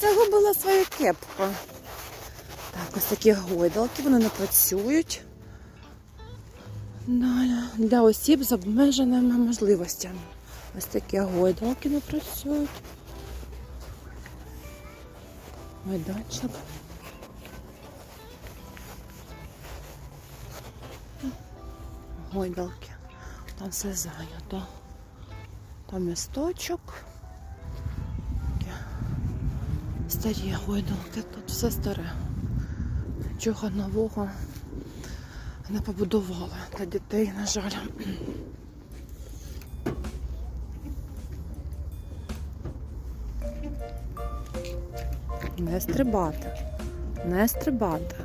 Загубила свою кепку. Так, ось такі гойдалки, вони не працюють. Для осіб з обмеженими можливостями. Ось такі гойдалки не працюють. Майданчик. Гойдалки. Там все зайнято. Там місточок. Старі гойдалки, тут все старе. Нічого нового не побудували для дітей, на жаль. Не стрибати. Не стрибати.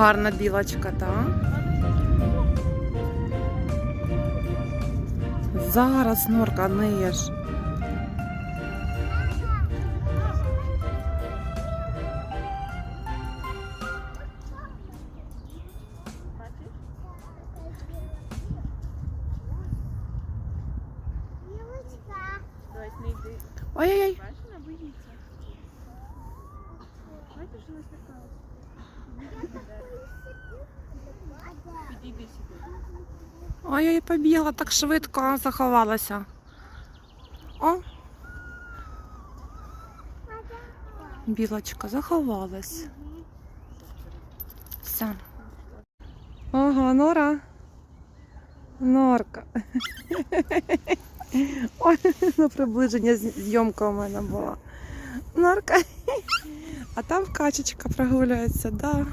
Гарна білочка, так? Зараз норка не ж. Ой-ой, побігла так швидко, заховалася. О. Білочка заховалась. Все. Ага, Нора. Норка. Ой, на приближення зйомка у мене була. Норка. А там качечка прогуляється, да.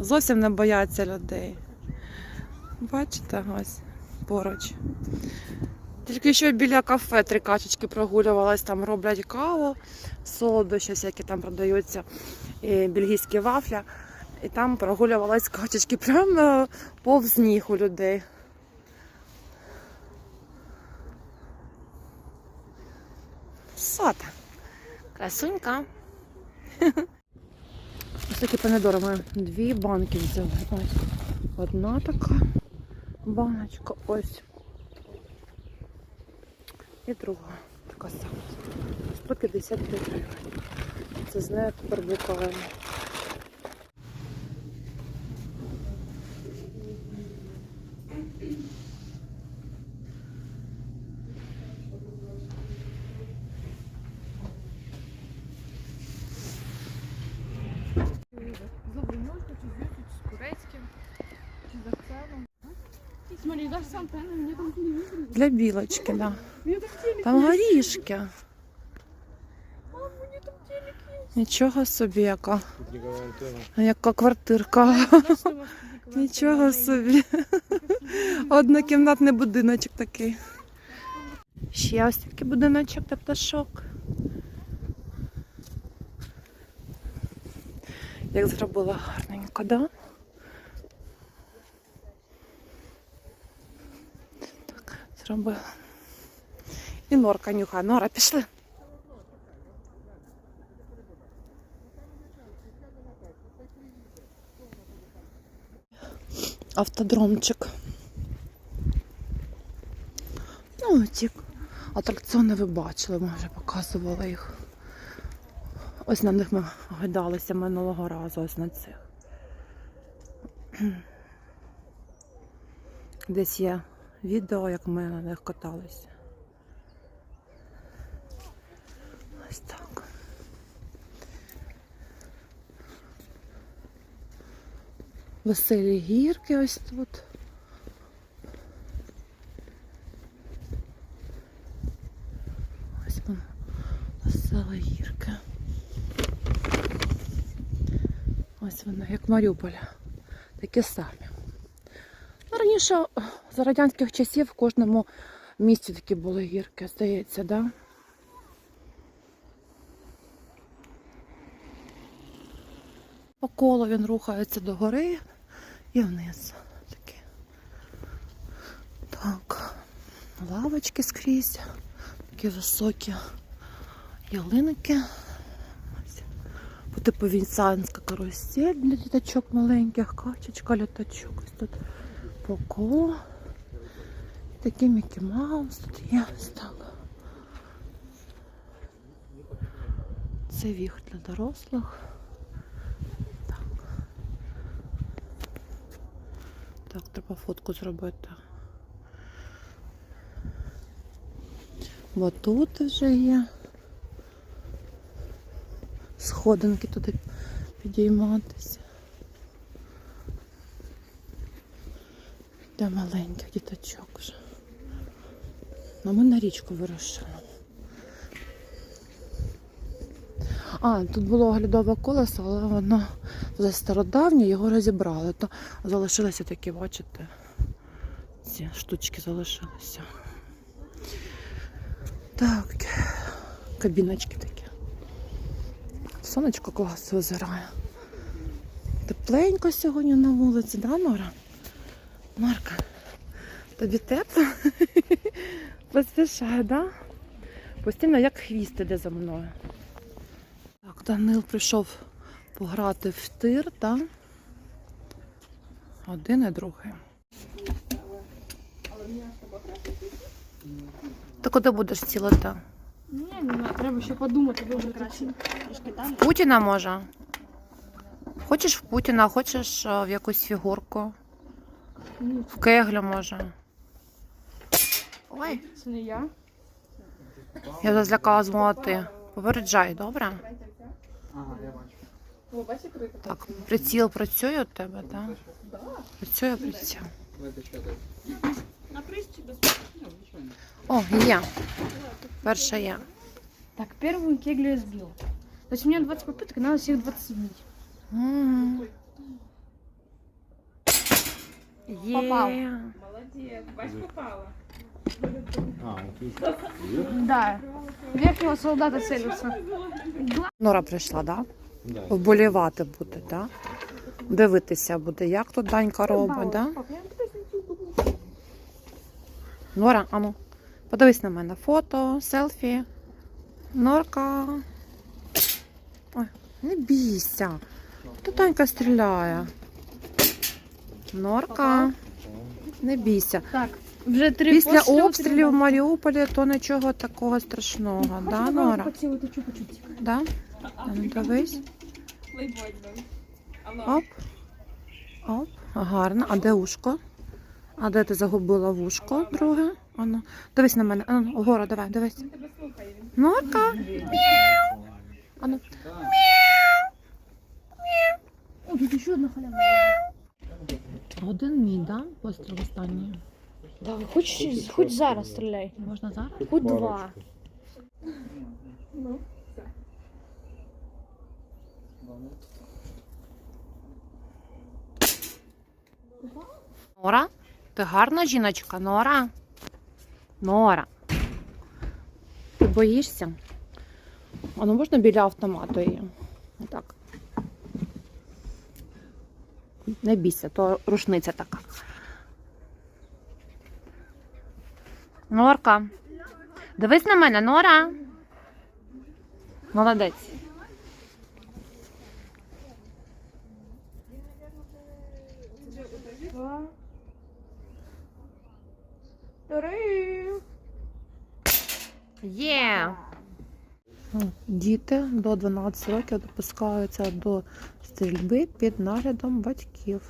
Зовсім не бояться людей. Бачите, ось поруч. Тільки що біля кафе три качечки прогулювалась, там роблять каву, солодощі, всякі там продаються, і бельгійські вафля. І там прогулювалась качечки прямо повз ніг у людей. Сота. Красунька. Ось такі помідори дві банки взяли. Ось одна така баночка, ось. І друга така сама. 155 гривень. Це з нею тепер викладаємо. З лавренюшка, чи з юшки, чи з турецьким, чи з акцентом. Смотри, даже с антенной, мне там телевизор. Для білочки, да. Там горішки. Нічого собі, яка, яка квартирка. Нічого собі. Однокімнатний будиночок такий. Ще ось такий будиночок для пташок. Як зробила гарненько, да? Зробила. І норка нюхає. Нора, пішли. Автодромчик. Ну, ті атракціони ви бачили, ми вже показували їх. Ось на них ми гайдалися минулого разу, ось на цих. Десь є відео, як ми на них каталися. Ось так. Веселі гірки ось тут. Ось вона, весела гірка. Ось вона, як Маріуполь. Такі самі. Ну, раніше, за радянських часів, в кожному місті такі були гірки, здається, да? По колу він рухається до гори і вниз. Такі. Так, лавочки скрізь, такі високі ялинки. Типу вінсанська карусель для діточок маленьких, качечка, літачок. Ось тут по колу. Такий Мікі Маус тут є. Так. Це віх для дорослих. Так. Так, треба фотку зробити. Бо тут вже є. Сходинки туди підійматися. Для маленьких діточок вже. Ну, ми на річку вирушили. А, тут було оглядове колесо, але воно вже стародавнє, його розібрали. То залишилися такі, бачите, ці штучки залишилися. Так, кабіночки такі. Сонечко клас визирає. Тепленько сьогодні на вулиці, да, Нора? Марка, тобі тепло? Поспішає, да? Постійно як хвіст іде за мною. Так, Данил прийшов пограти в тир, так? Один і другий. Ти куди будеш цілити? Ні, не треба ще подумати, дуже краще. Далі. Путіна може. Хочеш в Путіна, хочеш е, в якусь фігурку. В кеглю може. Ой. це не я. Я злякала змова ти. Попереджай, добре? О, бачите, крита? Так, приціл працює у тебе, так? Працює приціл. На О, є. Перша є. Так, первую кеглю я сбил. То есть у меня 20 попыток, надо всех 20 сбить. Мгм. Є. Попав. А, отлично. Да. Верхнего солдата целился. Нора прийшла, так? Да. Вболівати буде, так? Да? Дивитися буде, як тут Данька робить. Да? Нора, ану, подивись на мене. Фото, селфі. Норка. Ой, не бійся. Тут Данька стріляє. Норка. Не бійся. Так, вже три Після обстрілів в Маріуполі то нічого такого страшного, бомби. да, Нора? Да? А ну дивись. Оп. Оп. Гарно. А де ушко? А де ти загубила вушко друге? Ану. Дивись на мене. Ану, Гора, давай, дивись. Норка. Ану. О, тут еще одна халява. Один мій, да? Постріл останній. Да, хоч, хоч зараз стріляй. Можна зараз? Хоч два. Нора? Ти гарна жіночка, Нора? Нора. Ти боїшся? А ну можна біля автомату її? Отак. Не бійся, то рушниця така. Норка. Дивись на мене, Нора. Молодець. Три. Є. Діти до 12 років допускаються до стрільби під наглядом батьків.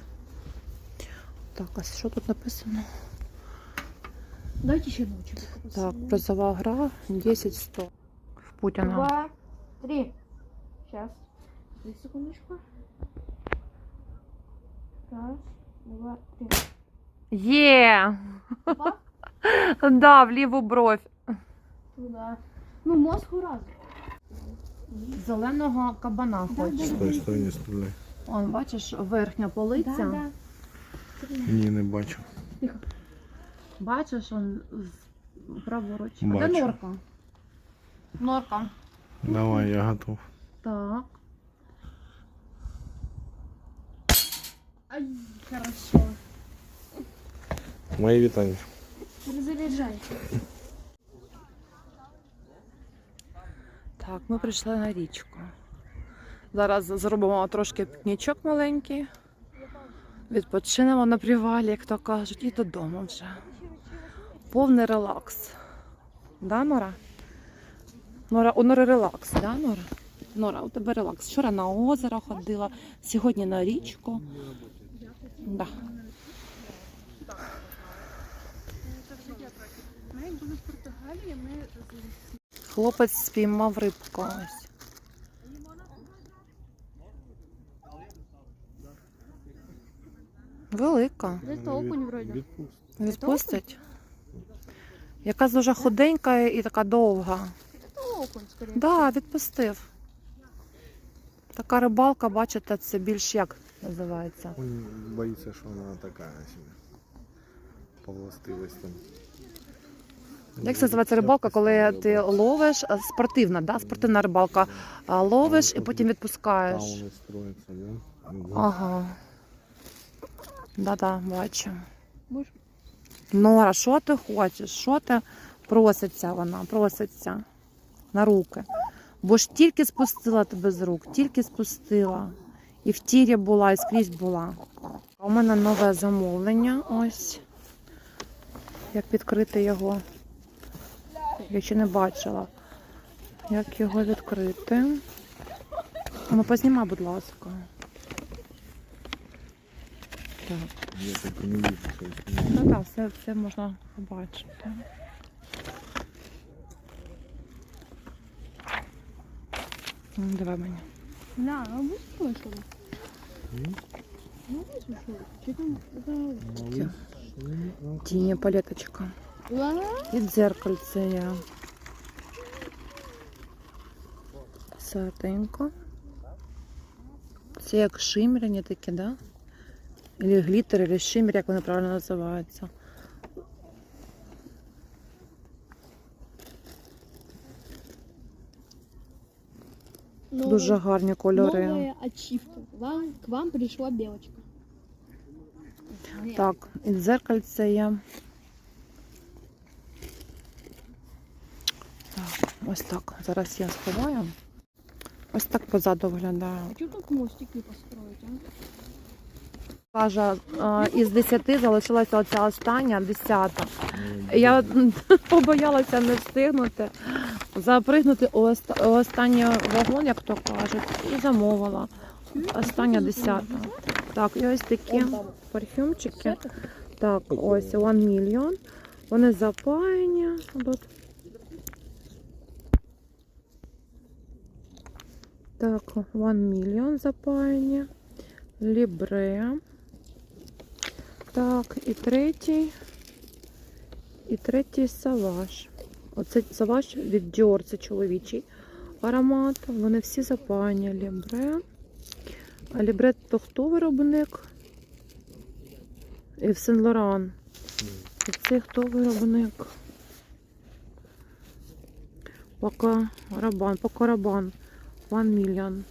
Так, а що тут написано? Дайте ще ночі. Так, призова гра 10-100. В Путіна. Два. Три. Сейчас. Две секундочку. Раз, два, три. Є! Попав? Да, в ліву бровь. Туда. Ну, мозг раз. Зеленого кабана Да, да, Стой, стой, не стріляй. Он, бачиш, верхня полиця. Да, да. Ні, не бачу. Бачиш, он з- праворуч. А Бачу. Де норка? Норка. Давай, я готов. Так. Ай, хорошо. Мої вітання. Перезаряджайте. Так, ми прийшли на річку. Зараз зробимо трошки пікнічок маленький. Відпочинемо на привалі, як то кажуть, і додому вже. Повний релакс. Да, Нора? Нора, у Нори релакс, да, Нора? Нора, у тебе релакс. Вчора на озеро ходила, сьогодні на річку. Да. Хлопець спіймав рибку ось. Велика. Це окунь вроді. Відпуск. Якась дуже худенька і така довга. Це окунь, скоріше. Да, відпустив. Така рибалка, бачите, це більш як називається. Він боїться, що вона така. По властивостям. Як це називається рибалка, коли ти ловиш, спортивна, да? спортивна рибалка. Ловиш і потім відпускаєш. Ну, Ага. Да-да, бачу. Може, Нора, що ти хочеш? Що ти проситься вона, проситься на руки. Бо ж тільки спустила тебе з рук, тільки спустила. І в тірі була, і скрізь була. У мене нове замовлення. Ось. Як відкрити його. Я ще не бачила. Як його відкрити. Ну, познімай, будь ласка. Так. Я так і не вижу, що це. Ну так, все, все можна побачити. Ну, Давай мені. Бля, а будь слышали? М? Ну, не слышали. Чи там? это- Малыш, ну, Тіні палеточка. Ла? І дзеркальце є. Сатинко. Це як шимряні такі, да? Или глітер, или шимер, як вони правильно називаються. Новая- Дуже гарні кольори. Новая ачивка. Вам, к вам пришла белочка. Нет. Так, і дзеркальце є. Так, ось так. Зараз я сховаю. Ось так позаду виглядає. А что тут мостики построить, а? Каже, із 10 залишилася оця остання, 10. ну, Я побоялася не встигнути запригнути у останній вагон, як то кажуть, і замовила. Остання десята. Так, і ось такі парфюмчики. Так, ось One Million. Вони запаяні. Тут. Так, One Million запаяні. Libre. Так, і третій. І третій саваж. Оце саваж від Dior, це чоловічий аромат. Вони всі запаяні. Лібре. А Лібре то хто виробник? І в Сен Лоран. І це хто виробник? Пока Рабан, Пока Рабан. One Million.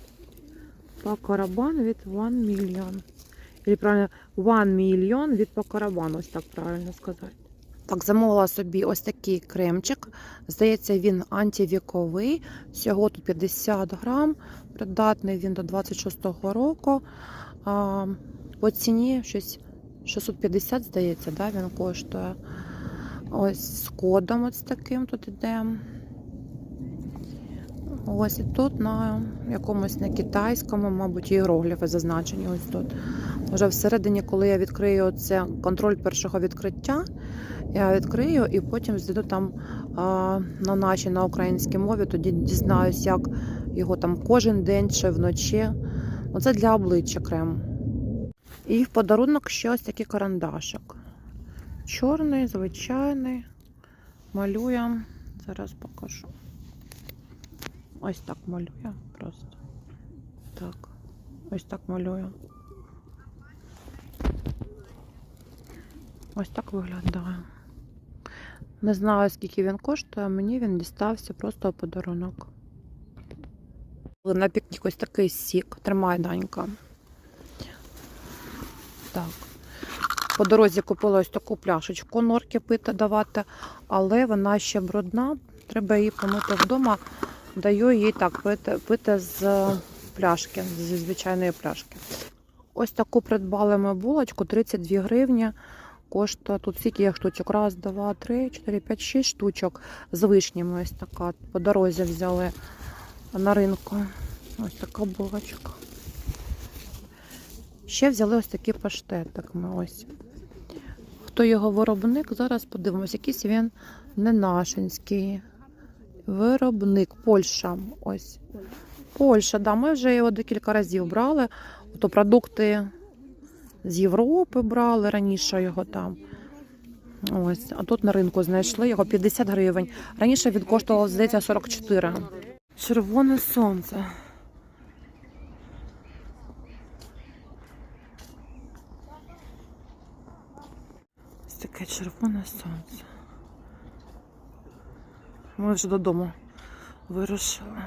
Пока Рабан від One Million. Или правильно, One Million від Пока Рабан, ось так правильно сказати. Так, замовила собі ось такий кремчик. Здається, він антивіковий. Всього тут 50 грам. Придатний він до 26-го року. А, по ціні щось 650, здається, да, він коштує. Ось з кодом ось таким тут іде. Ось і тут на якомусь на китайському, мабуть, іерогліфи зазначені ось тут. Вже всередині, коли я відкрию це контроль першого відкриття, я відкрию і потім зайду там а, на нашій на українській мові, тоді дізнаюсь, як його там кожен день чи вночі. Оце для обличчя крем. І в подарунок ще ось такий карандашик. Чорний, звичайний. Малюємо. Зараз покажу. Ось так малюю просто. Так. Ось так малюю. Ось так виглядає. Не знаю, скільки він коштує, мені він дістався просто подарунок. На пікнік ось такий сік. Тримай, Данька. Так. По дорозі купила ось таку пляшечку норки пити давати, але вона ще брудна. Треба її помити вдома. Даю їй так пити, пити з пляшки, зі звичайної пляшки. Ось таку придбали ми булочку 32 гривні. Коштує тут скільки є штучок? Раз, два, три, чотири, п'ять, шість штучок з вишнями. Ось така. По дорозі взяли на ринку. Ось така булочка. Ще взяли ось такий паштетик. Ми ось. Хто його виробник? Зараз подивимось. Якийсь він не нашинський. Виробник Польща. Ось. Польща, да, ми вже його декілька разів брали. То продукти з Європи брали раніше його там. Ось, а тут на ринку знайшли його 50 гривень. Раніше він коштував, здається, 44. Червоне сонце. Ось таке червоне сонце. Ми вже додому вирушили.